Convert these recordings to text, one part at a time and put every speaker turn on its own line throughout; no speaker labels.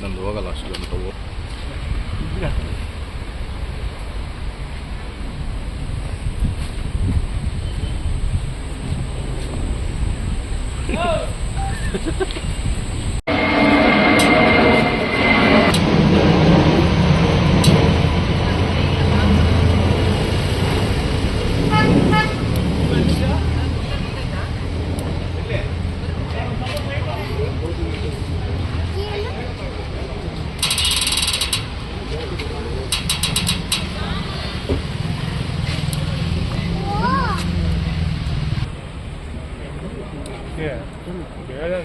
ಅಷ್ಟೊಂದು ಹೋಗಲ್ಲ ಅಷ್ಟೊಂದು ಹೂವು ಎಲ್ಲ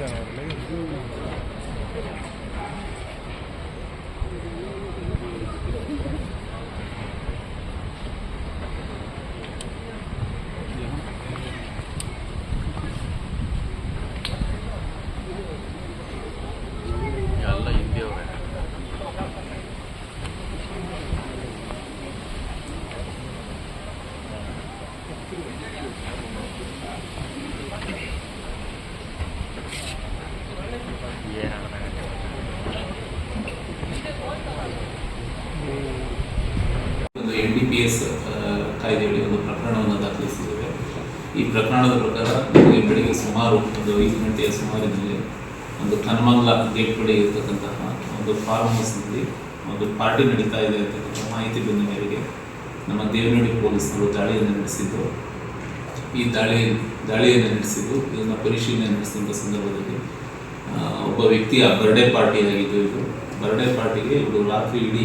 ಡಿ ಪಿ ಎಸ್ ಕಾಯ್ದೆಯಲ್ಲಿ ಒಂದು ಪ್ರಕರಣವನ್ನು ದಾಖಲಿಸಿದ್ದೇವೆ. ಈ ಪ್ರಕರಣದ ಪ್ರಕಾರ ನಮಗೆ ಬೆಳಿಗ್ಗೆ ಸುಮಾರು ಒಂದು ಐದು ಗಂಟೆಯ ಸುಮಾರಿನಲ್ಲಿ ಒಂದು ಕನ್ಮಂಗ್ಲ ಗೇಟ್ ಬಳಿ ಇರತಕ್ಕಂತಹ ಒಂದು ಫಾರ್ಮ್ ಹೌಸ್ನಲ್ಲಿ ಒಂದು ಪಾರ್ಟಿ ನಡೀತಾ ಇದೆ ಅಂತಕ್ಕಂಥ ಮಾಹಿತಿ ಬಂದ ಮೇರೆಗೆ ನಮ್ಮ ದೇವನಹಳ್ಳಿ ಪೊಲೀಸರು ದಾಳಿಯನ್ನು ನಡೆಸಿದ್ದು. ಈ ದಾಳಿ, ದಾಳಿಯನ್ನು ನಡೆಸಿದ್ದು, ಇದನ್ನು ಪರಿಶೀಲನೆ ನಡೆಸಿದ ಸಂದರ್ಭದಲ್ಲಿ ಒಬ್ಬ ವ್ಯಕ್ತಿಯ ಬರ್ಡೇ ಪಾರ್ಟಿ ಆಗಿದ್ದು ಇದು. ಬರ್ಡೇ ಪಾರ್ಟಿಗೆ ಇವರು ರಾತ್ರಿ ಇಡೀ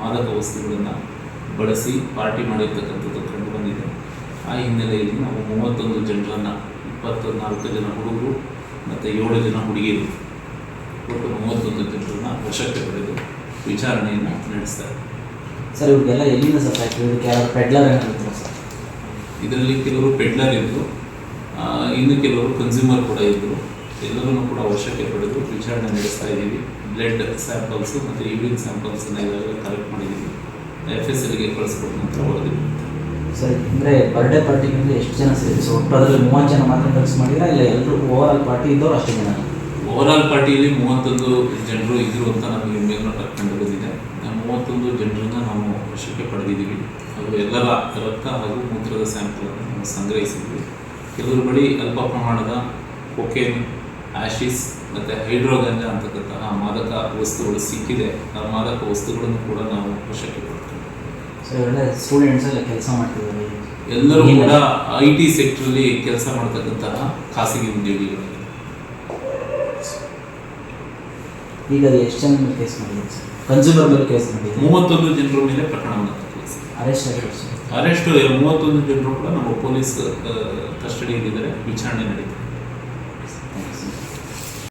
ಮಾದಕ ವಸ್ತುಗಳನ್ನು ಬಳಸಿ ಪಾರ್ಟಿ ಮಾಡಿರ್ತಕ್ಕಂಥದ್ದು ಕಂಡು ಬಂದಿದೆ. ಆ ಹಿನ್ನೆಲೆಯಲ್ಲಿ ನಾವು ಮೂವತ್ತೊಂದು ಜನರನ್ನು ಇಪ್ಪತ್ತ ನಾಲ್ಕು ಜನ ಹುಡುಗರು ಮತ್ತು ಏಳು ಜನ ಹುಡುಗಿಯರು ಒಟ್ಟು ಮೂವತ್ತೊಂದು ಜನರನ್ನು ವಶಕ್ಕೆ ಪಡೆದು ವಿಚಾರಣೆಯನ್ನು ನಡೆಸ್ತಾರೆ
ಸರ್ ಇವ್ರಿಗೆಲ್ಲ ಎಲ್ಲಿಂದ ಸರ್ ಪೆಡ್ಲರ್ ಸರ್?
ಇದರಲ್ಲಿ ಕೆಲವರು ಪೆಡ್ಲರ್ ಇದ್ದರು ಇನ್ನು ಕೆಲವರು ಕನ್ಸ್ಯೂಮರ್ ಕೂಡ ಇದ್ದರು ಎಲ್ಲರನ್ನು ಕೂಡ ವಶಕ್ಕೆ ಪಡೆದು ವಿಚಾರಣೆ ನಡೆಸ್ತಾ ಇದ್ದೀವಿ. ಬ್ಲಡ್ ಸ್ಯಾಂಪಲ್ಸು ಮತ್ತು ಯೂರಿನ್ ಸ್ಯಾಂಪಲ್ಸನ್ನು ಈಗಾಗಲೇ ಕಲೆಕ್ಟ್ ಮಾಡಿದ್ದೀವಿ. ಎಫ್ ಎಸ್ ಎಲ್ಗೆ ಕಳಿಸ್ಕೊಡ್ತೀನಿ ಅಂತ ವರದಿ
ಸರ್ ಅಂದರೆ ಬರ್ಡೇ ಪಾರ್ಟಿಗೆ ಎಷ್ಟು ಜನ ಸೇರಿ? ಸೊ ಒಟ್ಟು ಅದರಲ್ಲಿ ಮೂವತ್ತು ಜನ ಮಾತ್ರ ಡ್ರಗ್ಸ್ ಮಾಡಿದ್ರೆ ಇಲ್ಲ ಎಲ್ಲರೂ ಓವರ್ ಆಲ್ ಪಾರ್ಟಿ ಇದ್ದವ್ರು ಅಷ್ಟು ಜನ?
ಆಲ್ ಪಾರ್ಟಿಯಲ್ಲಿ ಮೂವತ್ತೊಂದು ಜನರು ಇದ್ದರು ಅಂತ ನಮಗೆ ಮೇಲ್ನೋಟ ಕರ್ಕೊಂಡು ಬಂದಿದೆ. ಮೂವತ್ತೊಂದು ಜನರನ್ನ ನಾವು ವಶಕ್ಕೆ ಪಡೆದಿದ್ದೀವಿ. ಅವರು ಎಲ್ಲರ ರಕ್ತ ಹಾಗೂ ಮೂತ್ರದ ಸ್ಯಾಂಪಲನ್ನು ನಾವು ಸಂಗ್ರಹಿಸಿದ್ವಿ ಕೆಲವರು ಬಳಿ ಅಲ್ಪ ಪ್ರಮಾಣದ ಕೊಕೇನ್ ಆಶಿಸ್ ಮತ್ತು ಹೈಡ್ರೋಗಂಜ ಅಂತಕ್ಕಂತಹ ಮಾದಕ ವಸ್ತುಗಳು ಸಿಕ್ಕಿದೆ. ಆ ಮಾದಕ ವಸ್ತುಗಳನ್ನು ಕೂಡ ನಾವು ವಶಕ್ಕೆ
ಕೊಡ್ತೀವಿ ಸ್ಟೂಡೆಂಟ್ಸ್ ಎಲ್ಲ ಕೆಲಸ ಮಾಡ್ತಿದ್ದಾರೆ.
ಎಲ್ಲರೂ ಕೂಡ ಐ ಟಿ ಸೆಕ್ಟ್ರಲ್ಲಿ ಕೆಲಸ ಮಾಡ್ತಕ್ಕಂತಹ ಖಾಸಗಿ ಉದ್ಯೋಗಿಗಳು.
ಈಗ ಅದು ಎಷ್ಟು ಜನ ಮೇಲೆ ಕೇಸ್ ಮಾಡಿದೆ? ಕನ್ಸ್ಯೂಮರ್ ಮೇಲೆ ಕೇಸ್ ಮಾಡಿದೆ.
ಮೂವತ್ತೊಂದು ಜನರ ಮೇಲೆ ಪ್ರಕರಣ
ಅರೆಸ್ಟ್
ಅರೆಸ್ಟ್ ಮೂವತ್ತೊಂದು ಜನರು ಕೂಡ ನಮ್ಮ ಪೊಲೀಸ್ ಕಸ್ಟಡಿಯಲ್ಲಿದ್ದಾರೆ ವಿಚಾರಣೆ ನಡೀತಿದೆ.
Thanks.